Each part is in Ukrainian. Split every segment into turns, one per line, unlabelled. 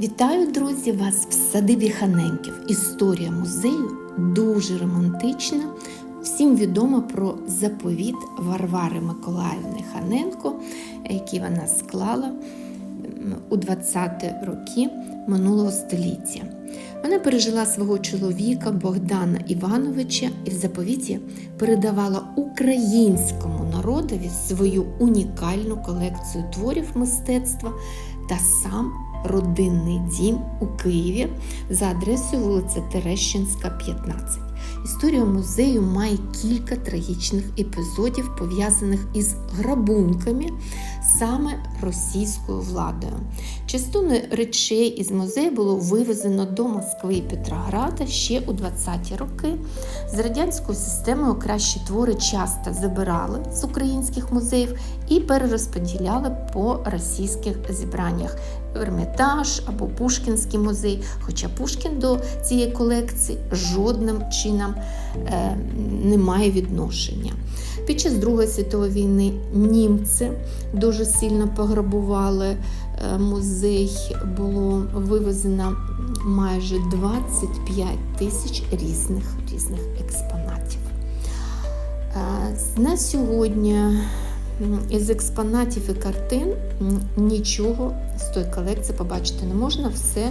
Вітаю, друзі, вас в садибі Ханенків. Історія музею дуже романтична. Всім відомо про заповіт Варвари Миколаївни Ханенко, який вона склала у 20-ті роки минулого століття. Вона пережила свого чоловіка Богдана Івановича і в заповіті передавала українському народові свою унікальну колекцію творів мистецтва та сам родинний дім у Києві за адресою вулиця Терещинська, 15. Історія музею має кілька трагічних епізодів, пов'язаних із грабунками саме російською владою. Частину речей із музею було вивезено до Москви і Петрограда ще у 20-ті роки. З радянською системою кращі твори часто забирали з українських музеїв і перерозподіляли по російських зібраннях. Ермітаж або Пушкінський музей. Хоча Пушкін до цієї колекції жодним чином е, не має відношення. Під час Другої світової війни німці дуже сильно пограбували е, музей. Було вивезено майже 25 тисяч різних, різних експонатів. Е, На сьогодні із експонатів і картин нічого з тої колекції побачити не можна, все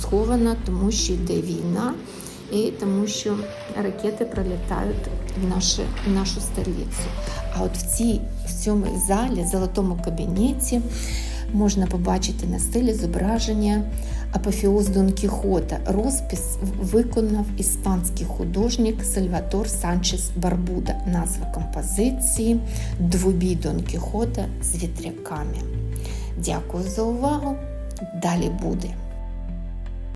сховано, тому що йде війна і тому що ракети пролітають в, наше, в нашу столицю. А от в цій в цьому залі, золотому кабінеті, можна побачити на стилі зображення апофіоз Дон Кіхота. Розпис виконав іспанський художник Сальватор Санчес Барбуда. Назва композиції Двобій Дон Кіхота з вітряками. Дякую за увагу. Далі буде.